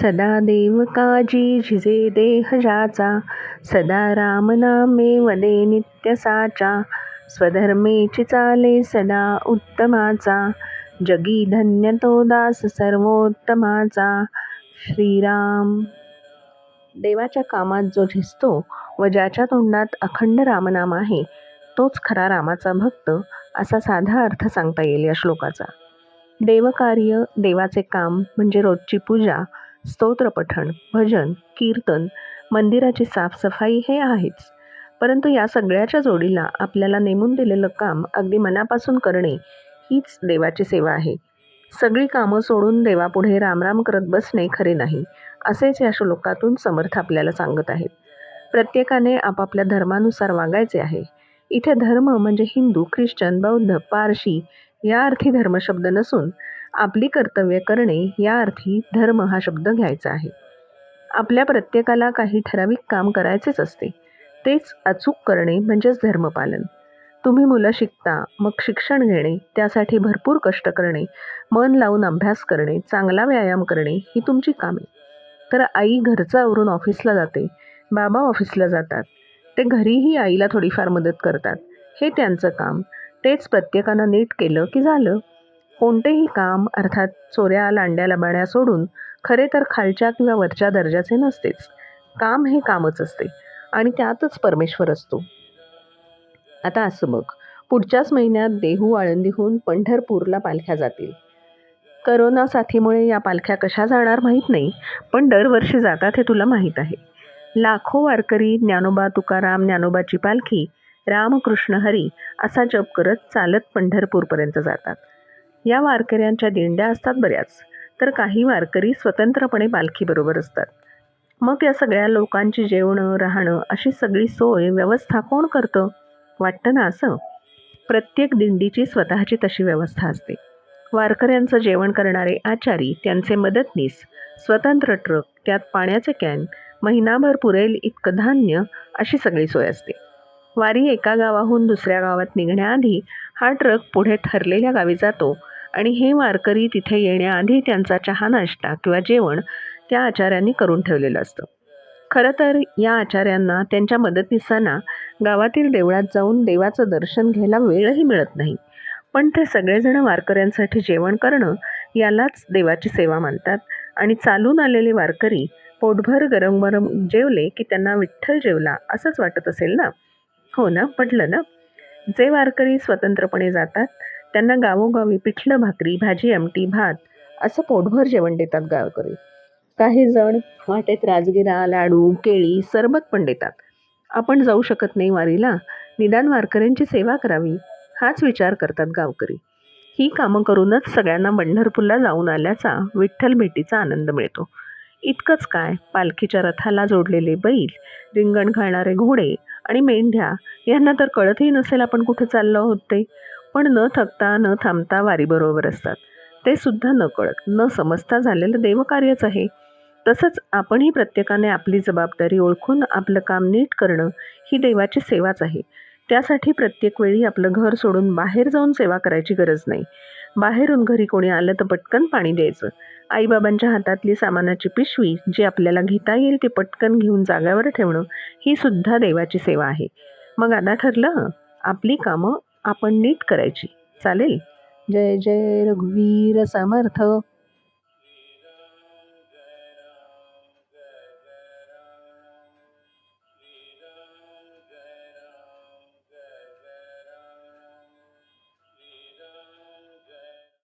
सदा देव काजी झिजे देह जाचा. सदा राम नामे वदे नित्य साचा. स्वधर्मेची चाले सदा उत्तमाचा. जगी धन्य तो दास सर्वोत्तमाचा. श्रीराम. देवाच्या कामात जो झिजतो व ज्याच्या तोंडात अखंड रामनाम आहे तोच खरा रामाचा भक्त असा साधा अर्थ सांगता येईल या श्लोकाचा. देवकार्य देवाचे काम म्हणजे रोजची पूजा स्तोत्रपठण भजन कीर्तन मंदिराची साफसफाई हे आहेच. परंतु या सगळ्याच्या जोडीला आपल्याला नेमून दिलेलं काम अगदी मनापासून करणे हीच देवाची सेवा आहे. सगळी कामं सोडून देवापुढे रामराम करत बसणे खरे नाही असेच या श्लोकातून समर्थ आपल्याला सांगत आहेत. प्रत्येकाने आपापल्या धर्मानुसार वागायचे आहे. इथे धर्म म्हणजे हिंदू ख्रिश्चन बौद्ध पारशी या अर्थी धर्मशब्द नसून आपली कर्तव्य करणे या अर्थी धर्म हा शब्द घ्यायचा आहे. आपल्या प्रत्येकाला काही ठराविक काम करायचेच असते. तेच अचूक करणे म्हणजेच धर्मपालन. तुम्ही मुलं शिकता मग शिक्षण घेणे त्यासाठी भरपूर कष्ट करणे मन लावून अभ्यास करणे चांगला व्यायाम करणे ही तुमची कामे. तर आई घरचं आवरून ऑफिसला जाते बाबा ऑफिसला जातात. ते घरीही आईला थोडीफार मदत करतात. हे त्यांचं काम. तेच प्रत्येकानं नीट केलं की झालं. कोणतेही काम अर्थात चोऱ्या लांड्या लबाड्या सोडून खरे तर खालच्या किंवा वरच्या दर्जाचे नसतेच. काम हे कामच असते आणि त्यातच परमेश्वर असतो. आता असं बघ. पुढच्याच महिन्यात देहू आळंदीहून पंढरपूरला पालख्या जातील. करोना साथीमुळे या पालख्या कशा जाणार माहीत नाही पण दरवर्षी जातात हे तुला माहीत आहे. लाखो वारकरी ज्ञानोबा तुकाराम ज्ञानोबाची पालखी रामकृष्ण हरी असा जप करत चालत पंढरपूरपर्यंत जातात. या वारकऱ्यांच्या दिंड्या असतात बऱ्याच. तर काही वारकरी स्वतंत्रपणे पालखीबरोबर असतात. मग या सगळ्या लोकांची जेवणं राहणं अशी सगळी सोय व्यवस्था कोण करतं? वाटतं ना असं? प्रत्येक दिंडीची स्वतःची तशी व्यवस्था असते. वारकऱ्यांचं जेवण करणारे आचारी त्यांचे मदतनीस स्वतंत्र ट्रक त्यात पाण्याचे कॅन महिनाभर पुरेल इतकं धान्य अशी सगळी सोय असते. वारी एका गावाहून दुसऱ्या गावात निघण्याआधी हा ट्रक पुढे ठरलेल्या गावी जातो आणि हे वारकरी तिथे येण्याआधी त्यांचा चहा नाश्ता किंवा जेवण त्या आचार्यांनी करून ठेवलेलं असतं. खरं तर या आचार्यांना त्यांच्या मदतनीसांना गावातील देवळात जाऊन देवाचं दर्शन घ्यायला वेळही मिळत नाही. पण ते सगळेजण वारकऱ्यांसाठी जेवण करणं यालाच देवाची सेवा मानतात. आणि चालून आलेले वारकरी पोटभर गरम गरम जेवले की त्यांना विठ्ठल जेवला असंच वाटत असेल ना? हो ना? पटलं ना? जे वारकरी स्वतंत्रपणे जातात त्यांना गावोगावी पिठलं भाकरी भाजी आमटी भात असं पोटभर जेवण देतात गावकरी. काही जण वाटेत राजगिरा लाडू केळी सरबत पण देतात. आपण जाऊ शकत नाही वारीला. निदान वारकऱ्यांची सेवा करावी हाच विचार करतात गावकरी. ही कामं करूनच सगळ्यांना पंढरपूरला जाऊन आल्याचा विठ्ठल भेटीचा आनंद मिळतो. इतकंच काय पालखीच्या रथाला जोडलेले बैल रिंगण घालणारे घोडे आणि मेंढ्या यांना तर कळतही नसेल आपण कुठे चाललो आहोत ते. पण न थकता न थांबता वारीबरोबर असतात. ते सुद्धा न कळत न समजता झालेलं देवकार्यच आहे. तसंच आपणही प्रत्येकाने आपली जबाबदारी ओळखून आपलं काम नीट करणं ही देवाची सेवाच आहे. त्यासाठी प्रत्येक वेळी आपलं घर सोडून बाहेर जाऊन सेवा करायची गरज नाही. बाहेरून घरी कोणी आलं तर पटकन पाणी द्यायचं. आईबाबांच्या हातातली सामानाची पिशवी जी आपल्याला घेता येईल ती पटकन घेऊन जाग्यावर ठेवणं ही सुद्धा देवाची सेवा आहे. मग आता ठरलं आपली कामं आपण नीट करायची. चालेल? जय जय रघुवीर समर्थ.